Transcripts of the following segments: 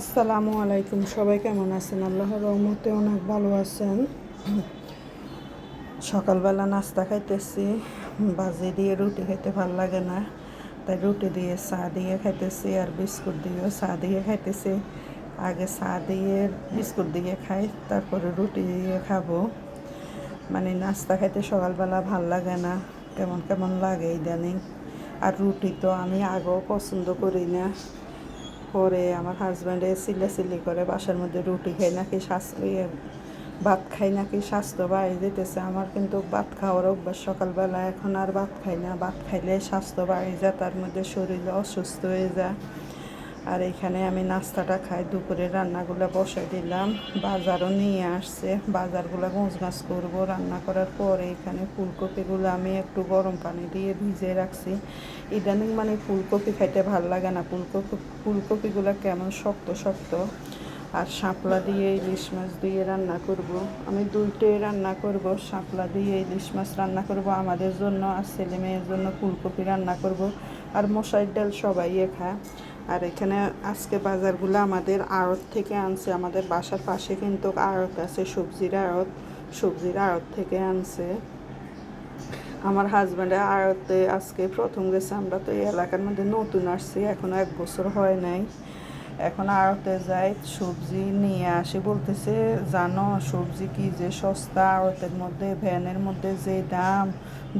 আসসালামু আলাইকুম, সবাই কেমন আছেন? আল্লাহর রহমতে অনেক ভালো আছেন। সকালবেলা নাস্তা খাইতেছি, বাজে দিয়ে রুটি খাইতে ভালো লাগে না, তাই রুটি দিয়ে চা দিয়ে খাইতেছি আর বিস্কুট দিয়েও চা দিয়ে খাইতেছি। আগে চা দিয়ে, বিস্কুট দিয়ে খাই, তারপরে রুটি দিয়ে খাব। মানে নাস্তা খাইতে সকালবেলা ভালো লাগে না, কেমন কেমন লাগে ইদানিং। আর রুটি তো আমি আগেও পছন্দ করি না। পরে আমার হাজব্যান্ডে চিল্লাচিল্লি করে বাসার মধ্যে রুটি খাই নাকি স্বাস্থ্য ইয়ে ভাত খাই নাকি স্বাস্থ্য বাড়িয়ে দিতেছে আমার কিন্তু ভাত খাওয়ার অভ্যাস সকালবেলা, এখন আর ভাত খাই না। ভাত খাইলে স্বাস্থ্য বাড়িয়ে যায়, তার মধ্যে শরীর অসুস্থ হয়ে যায়। আর এখানে আমি নাস্তাটা খাই দুপুরে রান্নাগুলো বসাই দিলাম। বাজারও নিয়ে আসছে, বাজারগুলো গোছ গাছ করব। রান্না করার পরে এখানে ফুলকপিগুলো আমি একটু গরম পানি দিয়ে ভিজে রাখছি। ইদানিং মানে ফুলকপি খাইতে ভালো লাগে না। ফুলকপি, ফুলকপিগুলো কেমন শক্ত শক্ত। আর শাপলা দিয়ে ইলিশ মাছ দিয়ে রান্না করব। আমি দুইটাই রান্না করব, শাপলা দিয়ে ইলিশ মাছ রান্না করব। আমাদের জন্য আর ছেলে মেয়ের জন্য ফুলকপি রান্না করব। আর মশাইর ডাল সবাই খায় আর এখানে আজকে বাজারগুলো আমাদের আড়ত থেকে আনছে। আমাদের বাসার পাশে কিন্তু আড়ত আছে, সবজির আড়ত সবজির আড়ত থেকে আনছে। আমার হাজব্যান্ডের আড়তে আজকে প্রথম গেছে। আমরা তো এই এলাকার মধ্যে নতুন আসছি, এখনও এক বছর হয় নাই। এখন আড়তে যাই, সবজি নিয়ে আসি। বলতেছে, জানো, সবজি কি যে সস্তা, আড়তের মধ্যে, ভ্যানের মধ্যে যে দাম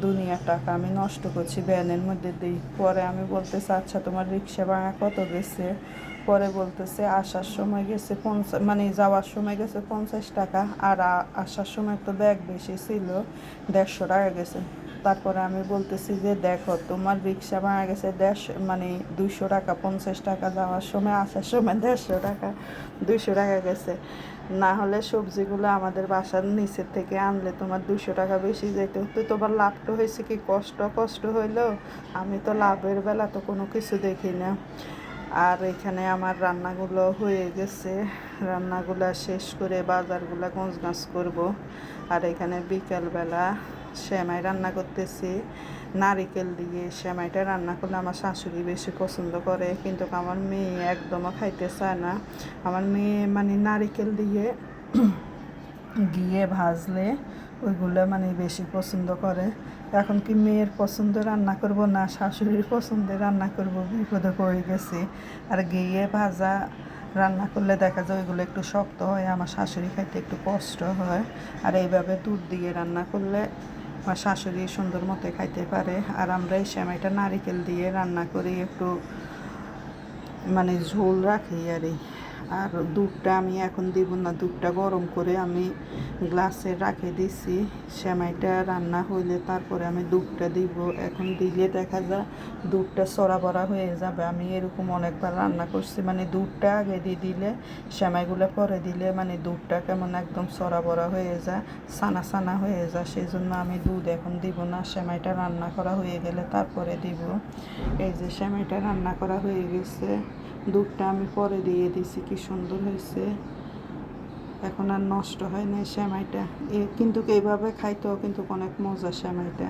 দুনিয়ার টাকা আমি নষ্ট করছি ভ্যানের মধ্যে দিই পরে আমি বলতেছি আচ্ছা তোমার রিক্সা ভাঙা কত গেছে? পরে বলতেছে, আসার সময় গেছে পঞ্চাশ মানে যাওয়ার সময় গেছে পঞ্চাশ টাকা, আর আসার সময় তো ব্যাগ বেশি ছিল, দেড়শো টাকা গেছে। তারপরে আমি বলতেছি যে, দেখো, তোমার রিক্সা ভাড়া গেছে দেড়শো মানে দুশো টাকা, পঞ্চাশ টাকা যাওয়ার সময়, আসার সময় দেড়শো টাকা দুশো টাকা গেছে। না হলে সবজিগুলো আমাদের বাসার নিচের থেকে আনলে তোমার দুশো টাকা বেশি যেত। তো তোমার লাভটা হয়েছে কি? কষ্ট কষ্ট হইলেও আমি তো লাভের বেলা তো কোনো কিছু দেখি না। আর এখানে আমার রান্নাগুলো হয়ে গেছে। রান্নাগুলো শেষ করে বাজারগুলো গোছ গাছ করব। আর এখানে বিকালবেলা সেমাই রান্না করতেছি, নারিকেল দিয়ে শ্যামাইটা রান্না করলে আমার শাশুড়ি বেশি পছন্দ করে, কিন্তু আমার মেয়ে একদমও খাইতে চায় না। আমার মেয়ে মানে নারিকেল দিয়ে গিয়ে ভাজলে ওইগুলো মানে বেশি পছন্দ করে। এখন কি মেয়ের পছন্দ রান্না করব না শাশুড়ির পছন্দে রান্না করব, বিপদে পড়ে গেছি। আর গিয়ে ভাজা রান্না করলে দেখা যায় ওইগুলো একটু শক্ত হয়, আমার শাশুড়ি খাইতে একটু কষ্ট হয়। আর এইভাবে দুধ দিয়ে রান্না করলে আমার শাশুড়ি সুন্দর মতো খাইতে পারে আর আমরা এই সেমাইটা নারিকেল দিয়ে রান্না করি, একটু মানে ঝোল রাখি আর এই। আর দুধটা আমি এখন দিব না, দুধটা গরম করে আমি গ্লাসে রাখে দিছি। সেমাইটা রান্না হইলে তারপরে আমি দুধটা দিব। এখন দিলে দেখা যায় দুধটা সরা বড়া হয়ে যাবে। আমি এরকম অনেকবার রান্না করছি মানে দুধটা আগে দিয়ে দিলে, সেমাইগুলো পরে দিলে মানে দুধটা কেমন একদম সরা বড়া হয়ে যায়, সানা সানা হয়ে যায়। সেই জন্য আমি দুধ এখন দিব না। সেমাইটা রান্না করা হয়ে গেলে তারপরে দিব। এই যে সেমাইটা রান্না করা হয়ে গেছে, দুধটা আমি পরে দিয়ে দিছি কি সুন্দর হয়েছে। এখন আর নষ্ট হয় না শ্যামাইটা কিন্তু এইভাবে খাইতেও কিন্তু অনেক মজা সেমাইটা।